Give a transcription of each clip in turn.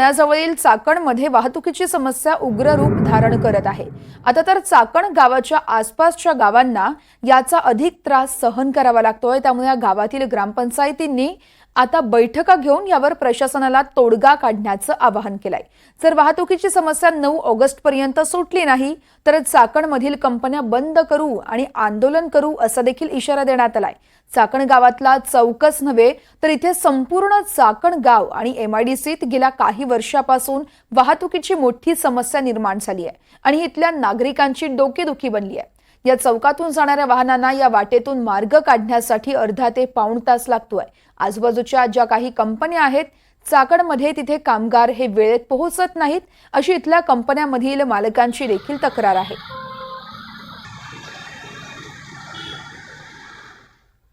पुण्याजवळील चाकणमध्ये वाहतुकीची समस्या उग्र रूप धारण करत आहे. आता तर चाकण गावाच्या आसपासच्या गावांना याचा अधिक त्रास सहन करावा लागतोय. त्यामुळे या गावातील ग्रामपंचायतींनी आता बैठका घेऊन यावर प्रशासनाला तोडगा काढण्याचं आवाहन केलंय. जर वाहतुकीची समस्या नऊ ऑगस्ट पर्यंत सुटली नाही तर चाकणमधील कंपन्या बंद करू आणि आंदोलन करू असा देखील इशारा देण्यात आलाय. चाकण गावातला चौकच नव्हे तर इथे संपूर्ण चाकण गाव आणि एमआयडीसीत गेल्या काही वर्षापासून वाहतुकीची मोठी समस्या निर्माण झाली आहे आणि इथल्या नागरिकांची डोकेदुखी बनली आहे या चौकातून जाणाऱ्या वाहनांना या वाटेतून मार्ग काढण्यासाठी अर्धा ते पाऊण तास लागतोय. आजूबाजूच्या ज्या काही कंपन्या आहेत चाकणमध्ये तिथे कामगार हे वेळेत पोहोचत नाहीत अशी इथल्या कंपन्यांमधील मालकांची देखील तक्रार आहे.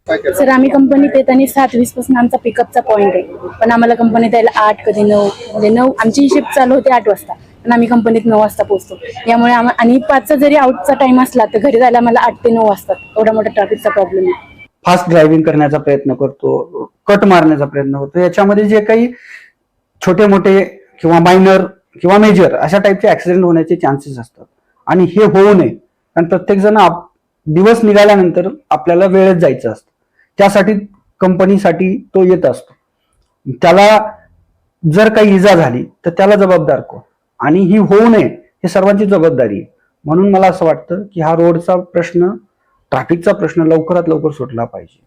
सर आम्ही कंपनीत येत आणि सात वीसपासून आमचा पिकअपचा पॉईंट आहे. पण आम्हाला कंपनीत यायला आठ कधी नऊ म्हणजे नऊ आमची शिफ्ट चालू होते आठ वाजता. पण आम्ही कंपनीत नऊ वाजता पोहोचतो. यामुळे आम्हा आणि पाचचा जरी आउटचा टाइम असला तर घरी जायला मला आठ ते नऊ वाजतात. एवढा मोठा ट्रॅफिकचा प्रॉब्लेम आहे. फास्ट ड्रायव्हिंग करण्याचा प्रयत्न करतो कट मारण्याचा प्रयत्न करतो. याच्यामध्ये जे काही छोटे मोठे किंवा मायनर किंवा मेजर अशा टाईपचे ऍक्सिडेंट होण्याचे चान्सेस असतात. आणि हे होऊ नये. कारण प्रत्येक जण आप- दिवस निघाल्यानंतर आपल्याला वेळेत जायचं असतं. त्यासाठी कंपनीसाठी तो येत असतो. त्याला जर काही इजा झाली तर त्याला जबाबदार कोण? आणि ही होऊ नये हे सर्वांची जबाबदारी आहे. म्हणून मला असं वाटतं की हा रोडचा प्रश्न ट्रॅफिकचा प्रश्न लवकरात लवकर सुटला पाहिजे.